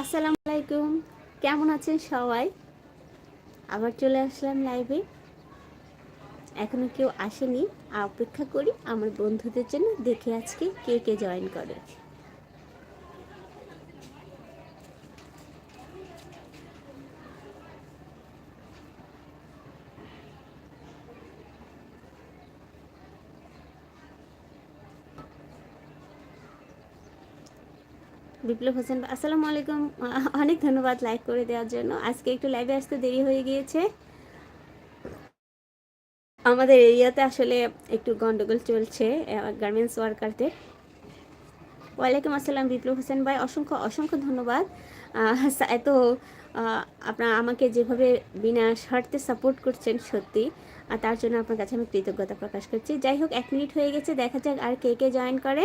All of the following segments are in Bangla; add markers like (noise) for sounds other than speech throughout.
আসসালামু আলাইকুম। কেমন আছেন সবাই? আবার চলে আসলাম লাইভে এখনও কেউ আসেনি অপেক্ষা করি আমার বন্ধুদের জন্য দেখে আজকে কে কে জয়েন করে। বিপ্লব হোসেন আসসালামু আলাইকুম। অনেক ধন্যবাদ লাইক করে দেওয়ার জন্য। আজকে একটু লাইভে আসতে দেরি হয়ে গিয়েছে। আমাদের এরিয়াতে আসলে একটু গন্ডগোল চলছে গার্মেন্টস ওয়ার্কারদের ওয়ালাইকুম আসসালাম বিপ্লব হোসেন ভাই। অসংখ্য অসংখ্য ধন্যবাদ। এত আপনার আমাকে যেভাবে বিনা স্বার্থে সাপোর্ট করছেন সত্যি, আর তার জন্য আপনার কাছে আমি কৃতজ্ঞতা প্রকাশ করছি। যাই হোক, এক মিনিট হয়ে গেছে। দেখা যাক আর কে কে জয়েন করে।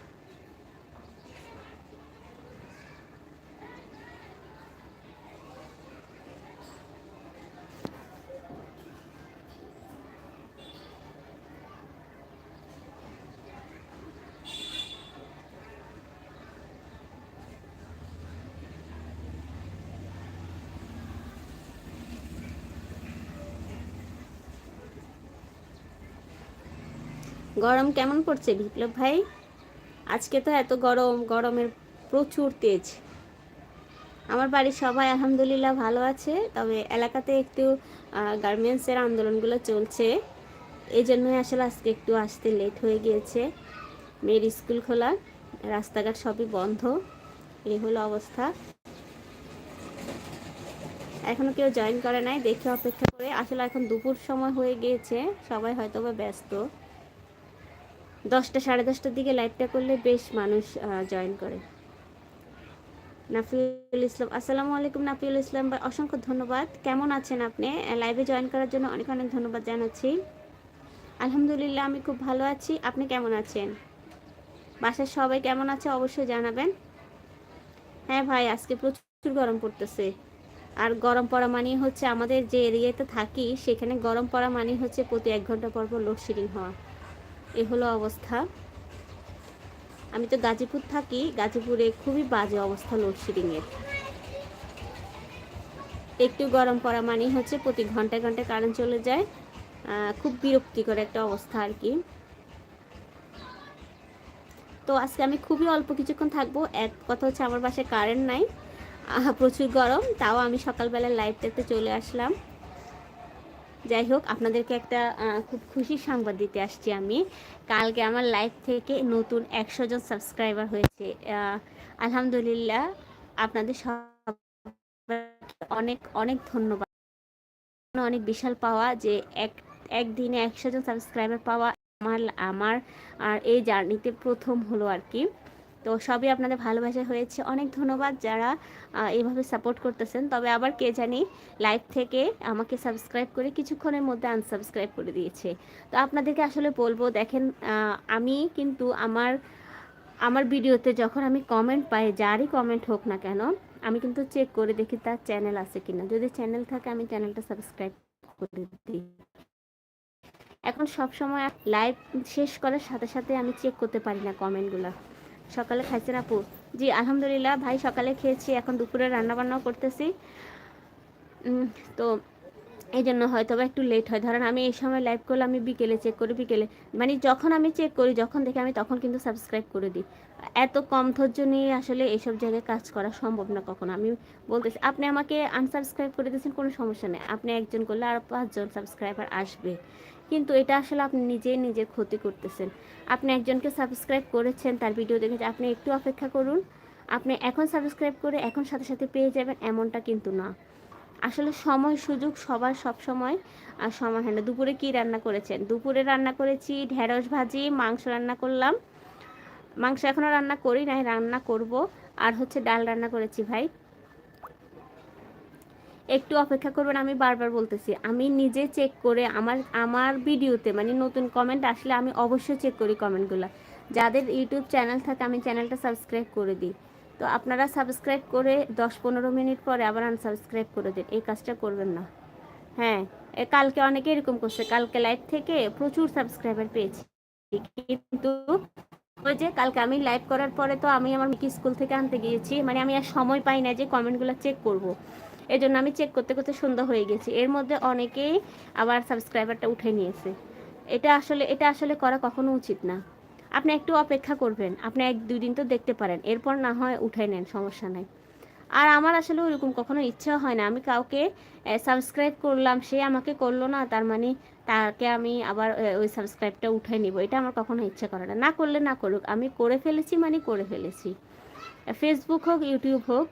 গরম কেমন পড়ছে বিপ্লব ভাই? আজকে তো এত গরম, গরমের প্রচুর তেজ। আমার বাড়ির সবাই আলহামদুলিল্লাহ ভালো আছে, তবে এলাকাতে একটু গার্মেন্টসের আন্দোলনগুলো চলছে। এই জন্যই আসলে আজকে একটু আসতে লেট হয়ে গিয়েছে। মেয়ের স্কুল খোলা, রাস্তাঘাট সবই বন্ধ, এই হলো অবস্থা। এখনও কেউ জয়েন করে নাই, দেখে অপেক্ষা করে। আসলে এখন দুপুর সময় হয়ে গিয়েছে, সবাই হয়তো বা ব্যস্ত। দশটা, সাড়ে দশটার দিকে লাইভটা করলে বেশ মানুষ জয়েন করে। নাফিউল ইসলাম, আসসালামু আলাইকুম নাফিউল ইসলাম ভাই, অসংখ্য ধন্যবাদ। কেমন আছেন আপনি? লাইভে জয়েন করার জন্য অনেক অনেক ধন্যবাদ জানাচ্ছি। আলহামদুলিল্লাহ, আমি খুব ভালো আছি। আপনি কেমন আছেন? বাসার সবাই কেমন আছে অবশ্যই জানাবেন। হ্যাঁ ভাই, আজকে প্রচুর গরম পড়তেছে। আর গরম পড়া মানেই হচ্ছে আমাদের যে এরিয়াতে থাকি, সেখানে গরম পড়া মানেই হচ্ছে প্রতি এক ঘণ্টা পর পর লোডশেডিং হওয়া। এ হলো অবস্থা। আমি তো গাজীপুর থাকি, গাজীপুরে খুবই বাজে অবস্থা লোডশেডিংয়ের একটু গরম পড়া মানেই হচ্ছে প্রতি ঘন্টায় ঘন্টায় কারেন্ট চলে যায়। খুব বিরক্তিকর একটা অবস্থা আর কি। তো আজকে আমি খুবই অল্প কিছুক্ষণ থাকব। এক কথা হচ্ছে আমার বাসায় কারেন্ট নাই। প্রচুর গরম, তাও আমি সকালবেলা লাইভটাতে চলে আসলাম। যাই হোক, আপনাদেরকে একটা খুব খুশির সংবাদ দিতে আসছি আমি। কালকে আমার লাইভ থেকে নতুন একশো জন সাবস্ক্রাইবার হয়েছে। আলহামদুলিল্লাহ আপনাদের সব অনেক অনেক ধন্যবাদ। অনেক বিশাল পাওয়া যে এক, একদিনে একশো জন সাবস্ক্রাইবার পাওয়া আমার আমার, আর এই জার্নিতে প্রথম হলো আর কি। তো সবই আপনাদের ভালোবাসা হয়েছে। অনেক ধন্যবাদ যারা এইভাবে সাপোর্ট করতেছেন। তবে আবার কে জানি লাইভ থেকে আমাকে সাবস্ক্রাইব করে কিছুক্ষণের মধ্যে আনসাবস্ক্রাইব করে দিয়েছে। তো আপনাদেরকে আসলে বলব, দেখেন আমি কিন্তু আমার আমার ভিডিওতে যখন আমি কমেন্ট পাই, যারই কমেন্ট হোক না কেন, আমি কিন্তু চেক করে দেখি তার চ্যানেল আছে কিনা। যদি চ্যানেল থাকে, আমি চ্যানেলটা সাবস্ক্রাইব করে দিই। এখন সব সময় লাইভ শেষ করার সাথে সাথে আমি চেক করতে পারি না কমেন্টগুলো সকালে খাইছেন আপু? জি, আলহামদুলিল্লাহ, ভাই সকালে খেয়েছি, এখন দুপুরে রান্নাবান্নাও করতেছি। তো এই জন্য হয়তো বা একটু লেট হয়। ধরেন আমি এই সময় লাইভ করলে আমি বিকেলে চেক করি, বিকেলে। মানে যখন আমি চেক করি, যখন দেখি আমি, তখন কিন্তু সাবস্ক্রাইব করে দিই। এত কম ধৈর্য নিয়ে আসলে এইসব জায়গায় কাজ করা সম্ভব না কখনো। আমি বলতেছি, আপনি আমাকে আনসাবস্ক্রাইব করে দিয়েছেন, কোনো সমস্যা নেই। আপনি একজন করলে আর পাঁচজন সাবস্ক্রাইবার আসবে। কিন্তু এটা আসলে আপনি নিজেই নিজের ক্ষতি করতেছেন। আপনি একজনকে সাবস্ক্রাইব করেছেন, তার ভিডিও দেখেছে আপনি একটু অপেক্ষা করুন। আপনি এখন সাবস্ক্রাইব করে এখন সাথে সাথে পেয়ে যাবেন এমনটা কিন্তু না। আসলে সময় সুযোগ সবার সব সময়। আর সময় হয় না। দুপুরে কি রান্না করেছেন? দুপুরে রান্না করেছি ঢেঁড়স ভাজি, মাংস রান্না করলাম। মাংস এখনও রান্না করি নাই, রান্না করব। আর হচ্ছে ডাল রান্না করেছি ভাই। একটু অপেক্ষা করবেন, আমি বারবার বলতেছি। আমি নিজে চেক করে আমার আমার ভিডিওতে মানে নতুন কমেন্ট আসলে আমি অবশ্যই চেক করি কমেন্টগুলো যাদের ইউটিউব চ্যানেল থাকে, আমি চ্যানেলটা সাবস্ক্রাইব করে দিই। তো আপনারা সাবস্ক্রাইব করে দশ পনেরো মিনিট পরে আবার আনসাবস্ক্রাইব করে দিন। এই কাজটা করবেন না। হ্যাঁ কালকে অনেকে এরকম করছে, কালকে লাইভ থেকে প্রচুর সাবস্ক্রাইবার পেয়েছি। কিন্তু ওই যে কালকে আমি লাইভ করার পরে তো আমি আমার মিকি স্কুল থেকে আনতে গিয়েছি মানে আমি আর সময় পাই না যে কমেন্টগুলো চেক করব। এই জন্য আমি চেক করতে করতে সন্ধ্যা হয়ে গেছি। এর মধ্যে অনেকেই আবার সাবস্ক্রাইবারটা উঠে নিয়েছে। এটা আসলে এটা আসলে করা কখনো উচিত না। আপনি একটু অপেক্ষা করবেন। আপনি এক, দুই দিন তো দেখতে পারেন। এরপর না হয় উঠাই নেন, সমস্যা নাই। আর আমার আসলে ওরকম কখনো ইচ্ছা হয় না। আমি কাউকে সাবস্ক্রাইব করলাম, সে আমাকে করল না, তার মানে তাকে আমি আবার ওই সাবস্ক্রাইবটা উঠাই নিব। এটা আমার কখনো ইচ্ছা করে না। না করলে না করুক। আমি করে ফেলেছি মানে করে ফেলেছি। ফেসবুক হোক ইউটিউব হোক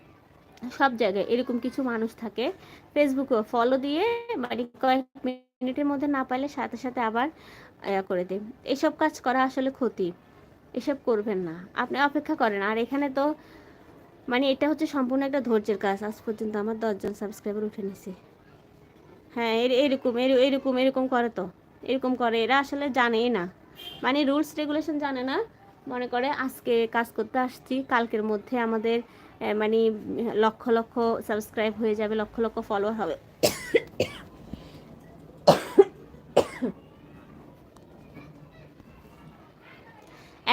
সব জায়গায় এরকম কিছু মানুষ থাকে। ফেসবুকে ফলো দিয়ে মানে কয়েক মিনিটের মধ্যে না পাইলে সাথে সাথে আবার করে দেয়। এসব কাজ করা আসলে ক্ষতি। এসব করবেন না। আপনি অপেক্ষা করেন। আর এখানে তো মানে এটা হচ্ছে সম্পূর্ণ একটা ধৈর্যের কাজ। আজ পর্যন্ত আমার দশজন সাবস্ক্রাইবার উঠে নিছে। হ্যাঁ এরকম এরকম এরকম করে তো। এরকম করে। এরা আসলে জানেই না। মানে রুলস রেগুলেশন জানে না। মনে করে আজকে কাজ করতে আসছি, কালকের মধ্যে আমাদের মানে লক্ষ লক্ষ সাবস্ক্রাইব হয়ে যাবে, লক্ষ লক্ষ ফলোয়ার হবে।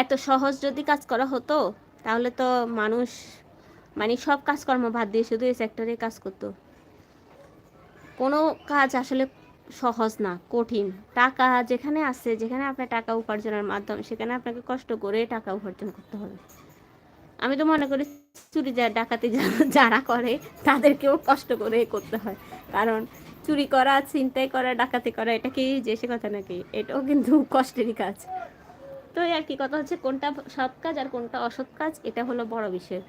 এত সহজ যদি কাজ করা হতো, তাহলে তো মানুষ মানে সব কাজকর্ম বাদ দিয়ে শুধু এই সেক্টরে কাজ করতো। কোনো কাজ আসলে সহজ না, কঠিন। টাকা যেখানে আছে, যেখানে আপনার টাকা উপার্জনের মাধ্যম, সেখানে আপনাকে কষ্ট করে টাকা উপার্জন করতে হবে। আমি তো মনে করি চুরি যা ডাকাতি যারা করে, তাদেরকেও কষ্ট করে করতে হয়। কারণ চুরি করা চিন্তাই করা, ডাকাতি করা, এটা কি যে সে কথা নাকি? এটাও কিন্তু কষ্টেরই কাজ। তো আর কি, কথা হচ্ছে কোনটা সৎ কাজ আর কোনটা অসৎ কাজ, এটা হলো বড় বিষয়।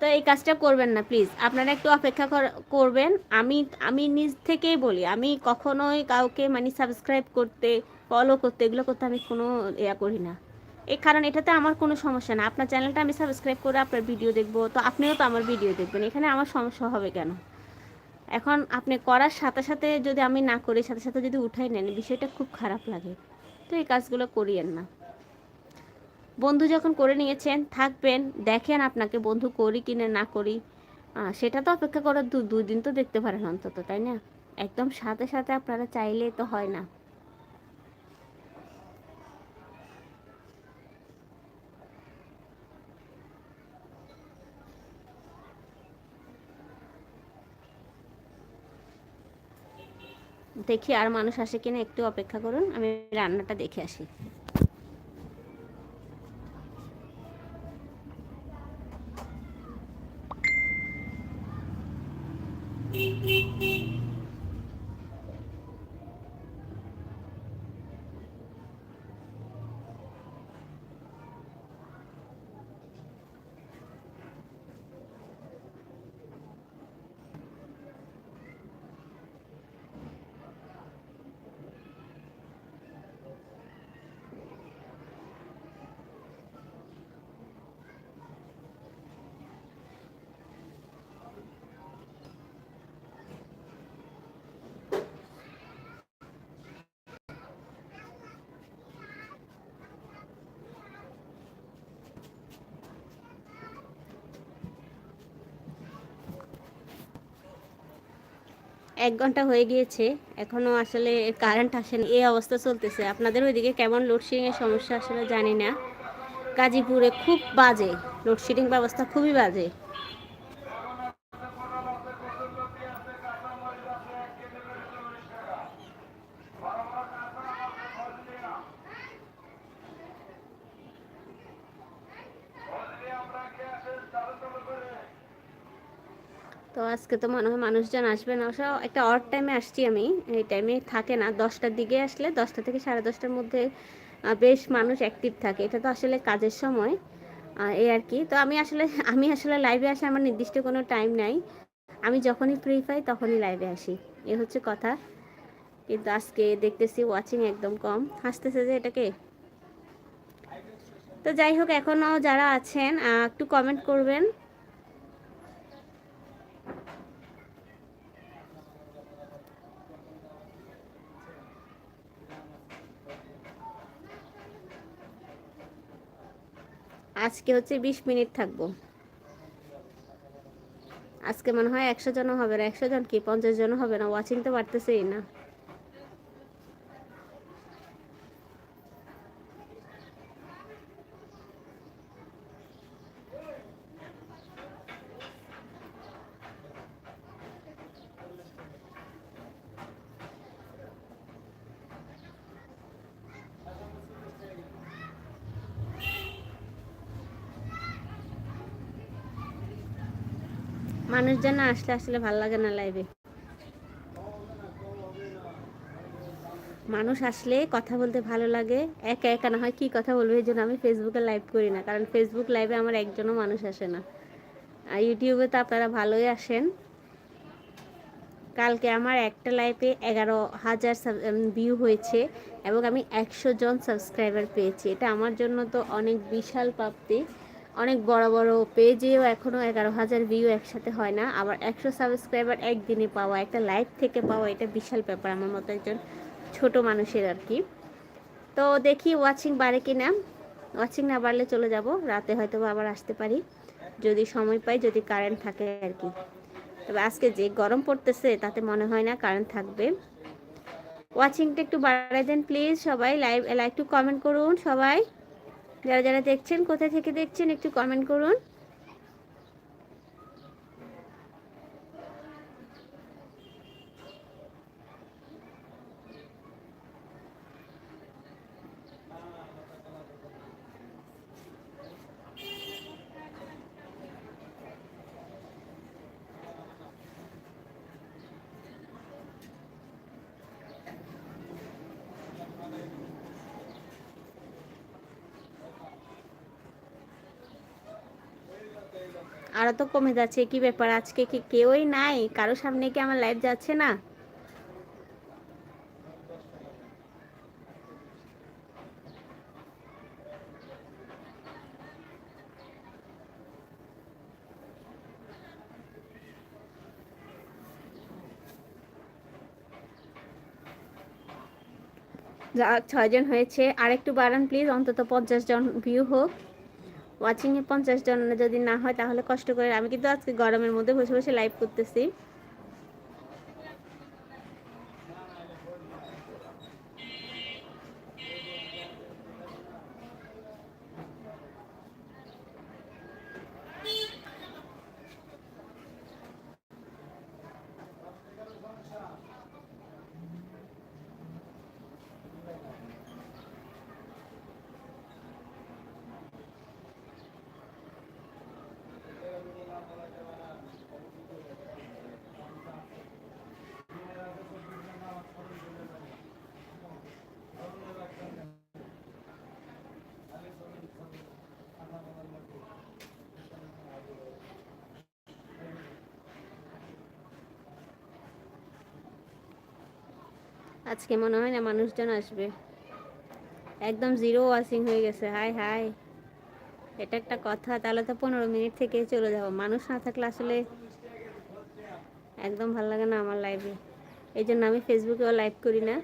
তো এই কাজটা করবেন না প্লিজ আপনারা একটু অপেক্ষা করবেন। আমি আমি নিজ থেকেই বলি, আমি কখনোই কাউকে মানে সাবস্ক্রাইব করতে ফলো করতে, এগুলো করতে আমি কোনো ইয়া করি না। এই কারণ এটাতে আমার কোনো সমস্যা না। আপনার চ্যানেলটা আমি সাবস্ক্রাইব করে আপনার ভিডিও দেখব। তো আপনিও তো আমার ভিডিও দেখবেন। এখানে আমার সমস্যা হবে কেন? এখন আপনি করার সাথে সাথে যদি আমি না করি, সাথে সাথে যদি উঠাই নেন, বিষয়টা খুব খারাপ লাগে। তো এই কাজগুলো করিয়েন না। বন্ধু যখন করে নিয়েছেন, থাকবেন, দেখেন আপনাকে বন্ধু করি কিনে না করি। সেটা তো অপেক্ষা করার দু, দুই দিন তো দেখতে পারেন অন্তত, তাই না? একদম সাথে সাথে আপনারা চাইলে তো হয় না। দেখি আর মানুষ আসে কিনা একটু অপেক্ষা করুন আমি রান্নাটা দেখে আসি। এক ঘণ্টা হয়ে গিয়েছে এখনও আসলে কারেন্ট আসেনি, এই অবস্থা চলতেছে। আপনাদের ওইদিকে কেমন লোডশেডিংয়ের সমস্যা আসলে জানি না। গাজীপুরে খুব বাজে লোডশেডিং ব্যবস্থা খুবই বাজে। তো আজকে তো মনে হয় মানুষজন আসবে না। অবশ্য একটা অড টাইমে আসছি আমি। এই টাইমে থাকে না। দশটার দিকে আসলে দশটা থেকে সাড়ে দশটার মধ্যে বেশ মানুষ অ্যাক্টিভ থাকে। এটা তো আসলে কাজের সময় এই আর কি। তো আমি আসলে (laughs) আমি আসলে লাইভে আসে আমার নির্দিষ্ট কোনো টাইম নাই। আমি যখনই ফ্রি পাই, তখনই লাইভে আসি। এ হচ্ছে কথা। কিন্তু আজকে দেখতেছি ওয়াচিং একদম কম। হাসতেছে যে এটাকে তো যাই হোক এখনও যারা আছেন একটু কমেন্ট করবেন। আজকে হচ্ছে বিশ মিনিট থাকব। আজকে মনে হয় একশো জন হবে না। একশো জন কি? পঞ্চাশ জন হবে না? ওয়াচিং তো বাড়তেছেই না। মানুষজন না আসলে আসলে ভালো লাগে না লাইভে মানুষ আসলে কথা বলতে ভালো লাগে, একা একা না হয় কি কথা বলবে এই জন্য আমি ফেসবুকে লাইভ করি না, কারণ ফেসবুক লাইভে আমার একজনও মানুষ আসে না। আর ইউটিউবে তো আপনারা ভালোই আসেন। কালকে আমার একটা লাইভে এগারো হাজার ভিউ হয়েছে এবং আমি একশো জন সাবস্ক্রাইবার পেয়েছি। এটা আমার জন্য তো অনেক বিশাল প্রাপ্তি। অনেক বড় বড় পেজেও এখনও এগারো হাজার ভিউ একসাথে হয় না। আবার একশো সাবস্ক্রাইবার একদিনে পাওয়া, একটা লাইভ থেকে পাওয়া, এটা বিশাল ব্যাপার আমার মতো একজন ছোট মানুষের আর কি। তো দেখি ওয়াচিং বাড়ে কি না ওয়াচিং না বাড়লে চলে যাব, রাতে হয়তো আবার আসতে পারি। যদি সময় পাই, যদি কারেন্ট থাকে আর কি। তবে আজকে যে গরম পড়তেছে, তাতে মনে হয় না কারেন্ট থাকবে। ওয়াচিংটা একটু বাড়াই দেন প্লিজ সবাই। লাইভ লাইক টু কমেন্ট করুন সবাই। যারা যারা দেখছেন কোথা থেকে দেখছেন একটু কমেন্ট করুন। আরও তো কমে যাচ্ছে, কি ব্যাপার? আজকে কি কেউই নাই? কারও সামনে কি আমার লাইভ যাচ্ছে না? ছয়জন হয়েছে। আর একটু বাড়ান প্লিজ অন্তত পঞ্চাশ জন ভিউ হোক। ওয়াচিংয়ে পঞ্চাশ জন যদি না হয় তাহলে কষ্ট করে আমি কিন্তু আজকে গরমের মধ্যে বসে বসে লাইভ করতেছি। আজকে মনে হয় না মানুষজন আসবে। একদম জিরো ওয়াশিং হয়ে গেছে। হাই হাই এটা একটা কথা। তাহলে তো পনেরো মিনিট থেকে চলে যাব। মানুষ না থাকলে আসলে একদম ভালো লাগে না আমার লাইভে এই জন্য আমি ফেসবুকেও লাইভ করি না।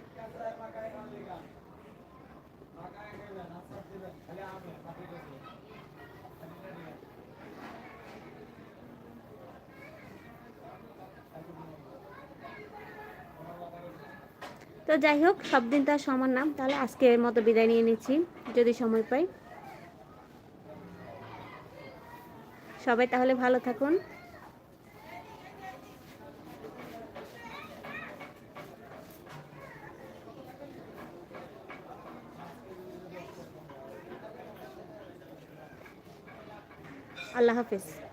তো যাই হোক, সব দিন তো সমান নাম তাহলে আজকের মতো বিদায় নিয়ে নিচ্ছি, যদি সময় পাই। সবাই তাহলে ভালো থাকুন। আল্লাহ হাফিজ।